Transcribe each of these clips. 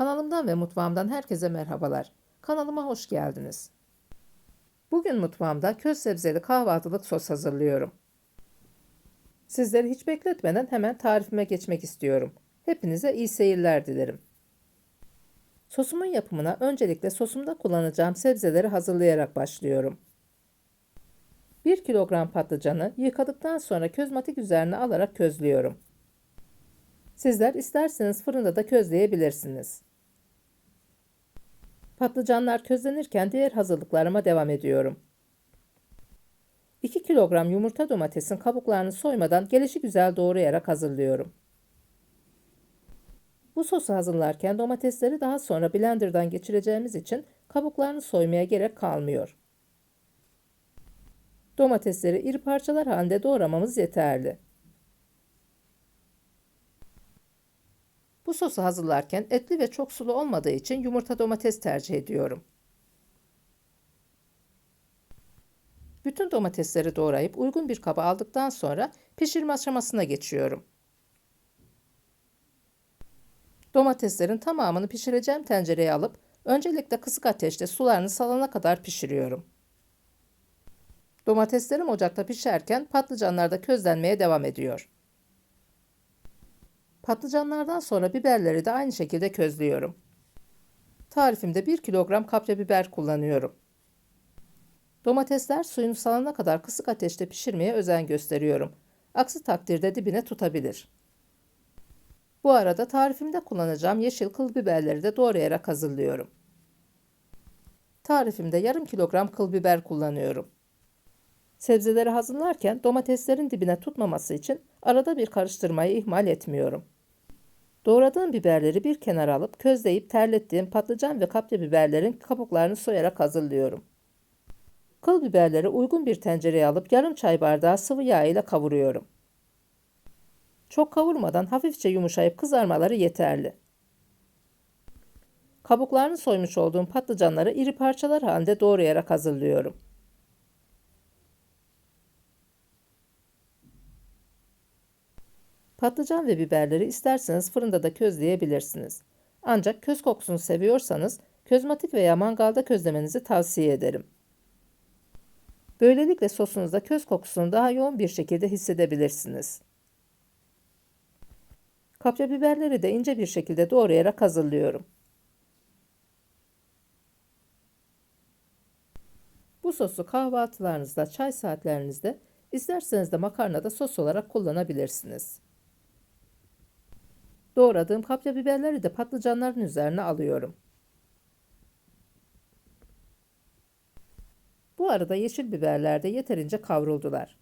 Kanalımdan ve mutfağımdan herkese merhabalar. Kanalıma hoş geldiniz. Bugün mutfağımda köz sebzeli kahvaltılık sos hazırlıyorum. Sizleri hiç bekletmeden hemen tarifime geçmek istiyorum. Hepinize iyi seyirler dilerim. Sosumun yapımına öncelikle sosumda kullanacağım sebzeleri hazırlayarak başlıyorum. 1 kilogram patlıcanı yıkadıktan sonra közmatik üzerine alarak közlüyorum. Sizler isterseniz fırında da közleyebilirsiniz. Patlıcanlar közlenirken diğer hazırlıklarıma devam ediyorum. 2 kilogram yumurta domatesin kabuklarını soymadan gelişi güzel doğrayarak hazırlıyorum. Bu sosu hazırlarken domatesleri daha sonra blenderdan geçireceğimiz için kabuklarını soymaya gerek kalmıyor. Domatesleri iri parçalar halinde doğramamız yeterli. Sosu hazırlarken etli ve çok sulu olmadığı için yumurta domates tercih ediyorum. Bütün domatesleri doğrayıp uygun bir kaba aldıktan sonra pişirme aşamasına geçiyorum. Domateslerin tamamını pişireceğim tencereye alıp öncelikle kısık ateşte sularını salana kadar pişiriyorum. Domateslerim ocakta pişerken patlıcanlar da közlenmeye devam ediyor. Patlıcanlardan sonra biberleri de aynı şekilde közlüyorum. Tarifimde 1 kilogram kapya biber kullanıyorum. Domatesler suyunu salana kadar kısık ateşte pişirmeye özen gösteriyorum. Aksi takdirde dibine tutabilir. Bu arada tarifimde kullanacağım yeşil kıl biberleri de doğrayarak hazırlıyorum. Tarifimde yarım kilogram kıl biber kullanıyorum. Sebzeleri hazırlarken domateslerin dibine tutmaması için arada bir karıştırmayı ihmal etmiyorum. Doğradığım biberleri bir kenara alıp közleyip terlettiğim patlıcan ve kapya biberlerin kabuklarını soyarak hazırlıyorum. Kıl biberleri uygun bir tencereye alıp yarım çay bardağı sıvı yağ ile kavuruyorum. Çok kavurmadan hafifçe yumuşayıp kızarmaları yeterli. Kabuklarını soymuş olduğum patlıcanları iri parçalar halinde doğrayarak hazırlıyorum. Patlıcan ve biberleri isterseniz fırında da közleyebilirsiniz. Ancak köz kokusunu seviyorsanız közmatik veya mangalda közlemenizi tavsiye ederim. Böylelikle sosunuzda köz kokusunu daha yoğun bir şekilde hissedebilirsiniz. Kapya biberleri de ince bir şekilde doğrayarak hazırlıyorum. Bu sosu kahvaltılarınızda, çay saatlerinizde, isterseniz de makarnada sos olarak kullanabilirsiniz. Doğradığım kapya biberleri de patlıcanların üzerine alıyorum. Bu arada yeşil biberler de yeterince kavruldular.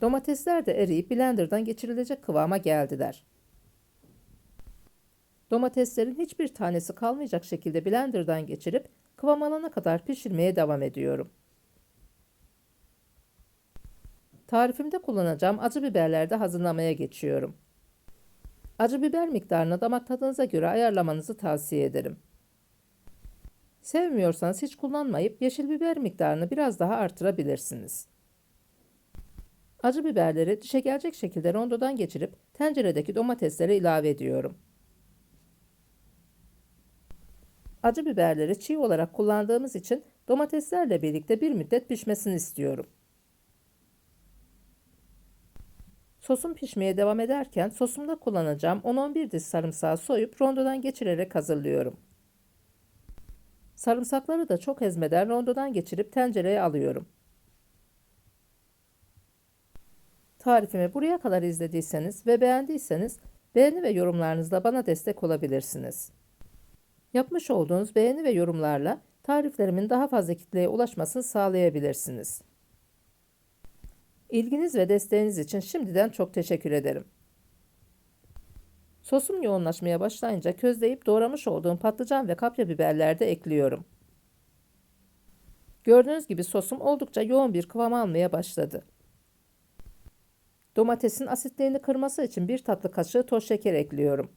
Domatesler de eriyip blenderdan geçirilecek kıvama geldiler. Domateslerin hiçbir tanesi kalmayacak şekilde blenderdan geçirip kıvam alana kadar pişirmeye devam ediyorum. Tarifimde kullanacağım acı biberleri de hazırlamaya geçiyorum. Acı biber miktarını damak tadınıza göre ayarlamanızı tavsiye ederim. Sevmiyorsanız hiç kullanmayıp yeşil biber miktarını biraz daha artırabilirsiniz. Acı biberleri dişe gelecek şekilde rondodan geçirip tenceredeki domateslere ilave ediyorum. Acı biberleri çiğ olarak kullandığımız için domateslerle birlikte bir müddet pişmesini istiyorum. Sosum pişmeye devam ederken sosumda kullanacağım 10-11 diş sarımsağı soyup rondodan geçirerek hazırlıyorum. Sarımsakları da çok ezmeden rondodan geçirip tencereye alıyorum. Tarifimi buraya kadar izlediyseniz ve beğendiyseniz beğeni ve yorumlarınızla bana destek olabilirsiniz. Yapmış olduğunuz beğeni ve yorumlarla tariflerimin daha fazla kitleye ulaşmasını sağlayabilirsiniz. İlginiz ve desteğiniz için şimdiden çok teşekkür ederim. Sosum yoğunlaşmaya başlayınca közleyip doğramış olduğum patlıcan ve kapya biberler de ekliyorum. Gördüğünüz gibi sosum oldukça yoğun bir kıvam almaya başladı. Domatesin asitlerini kırması için bir tatlı kaşığı toz şeker ekliyorum.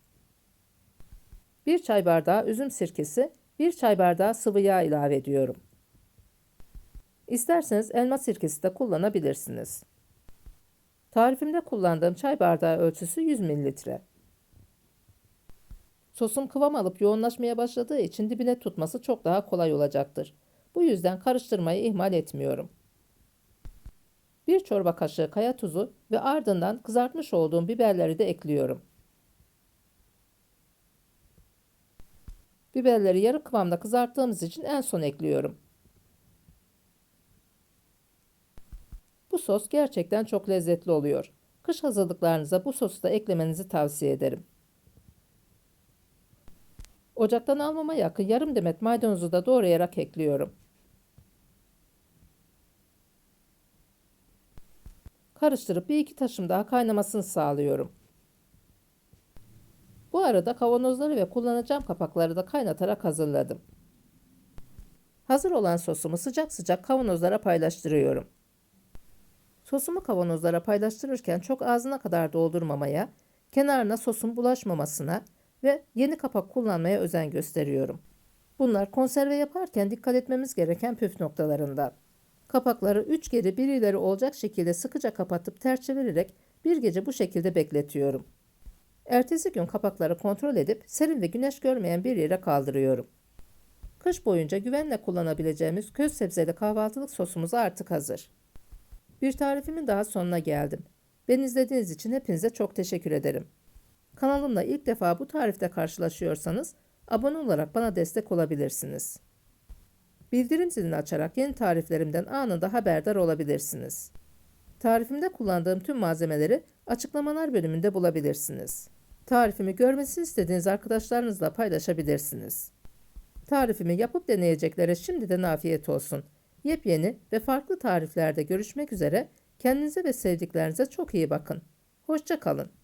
1 çay bardağı üzüm sirkesi, 1 çay bardağı sıvı yağ ilave ediyorum. İsterseniz elma sirkesi de kullanabilirsiniz. Tarifimde kullandığım çay bardağı ölçüsü 100 mililitre. Sosum kıvam alıp yoğunlaşmaya başladığı için dibine tutması çok daha kolay olacaktır. Bu yüzden karıştırmayı ihmal etmiyorum. Bir çorba kaşığı kaya tuzu ve ardından kızartmış olduğum biberleri de ekliyorum. Biberleri yarı kıvamda kızarttığımız için en son ekliyorum. Sos gerçekten çok lezzetli oluyor. Kış hazırlıklarınıza bu sosu da eklemenizi tavsiye ederim. Ocaktan almama yakın yarım demet maydanozu da doğrayarak ekliyorum. Karıştırıp bir iki taşım daha kaynamasını sağlıyorum. Bu arada kavanozları ve kullanacağım kapakları da kaynatarak hazırladım. Hazır olan sosumu sıcak sıcak kavanozlara paylaştırıyorum. Sosumu kavanozlara paylaştırırken çok ağzına kadar doldurmamaya, kenarına sosun bulaşmamasına ve yeni kapak kullanmaya özen gösteriyorum. Bunlar konserve yaparken dikkat etmemiz gereken püf noktalarından. Kapakları 3 geri 1 ileri olacak şekilde sıkıca kapatıp ters çevirerek bir gece bu şekilde bekletiyorum. Ertesi gün kapakları kontrol edip serin ve güneş görmeyen bir yere kaldırıyorum. Kış boyunca güvenle kullanabileceğimiz köz sebzeli kahvaltılık sosumuz artık hazır. Bir tarifimin daha sonuna geldim. Beni izlediğiniz için hepinize çok teşekkür ederim. Kanalımla ilk defa bu tarifte karşılaşıyorsanız abone olarak bana destek olabilirsiniz. Bildirim zilini açarak yeni tariflerimden anında haberdar olabilirsiniz. Tarifimde kullandığım tüm malzemeleri açıklamalar bölümünde bulabilirsiniz. Tarifimi görmesini istediğiniz arkadaşlarınızla paylaşabilirsiniz. Tarifimi yapıp deneyeceklere şimdiden afiyet olsun. Yepyeni ve farklı tariflerde görüşmek üzere. Kendinize ve sevdiklerinize çok iyi bakın. Hoşça kalın.